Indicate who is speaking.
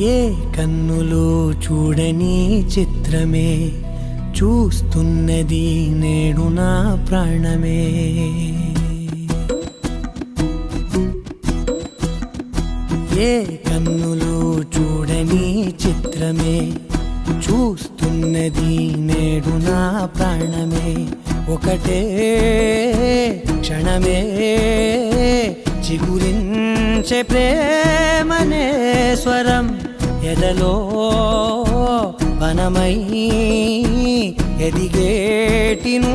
Speaker 1: ఏ కన్నులు చూడని చిత్రమే చూస్తున్నది నేడు నా ప్రాణమే. ఏ కన్నులు చూడని చిత్రమే చూస్తున్నది నేడు నా ప్రాణమే. ఒకటే క్షణమే చిగురించే ప్రేమనే స్వరం. ఎదలో వనమై ఎదిగేటిను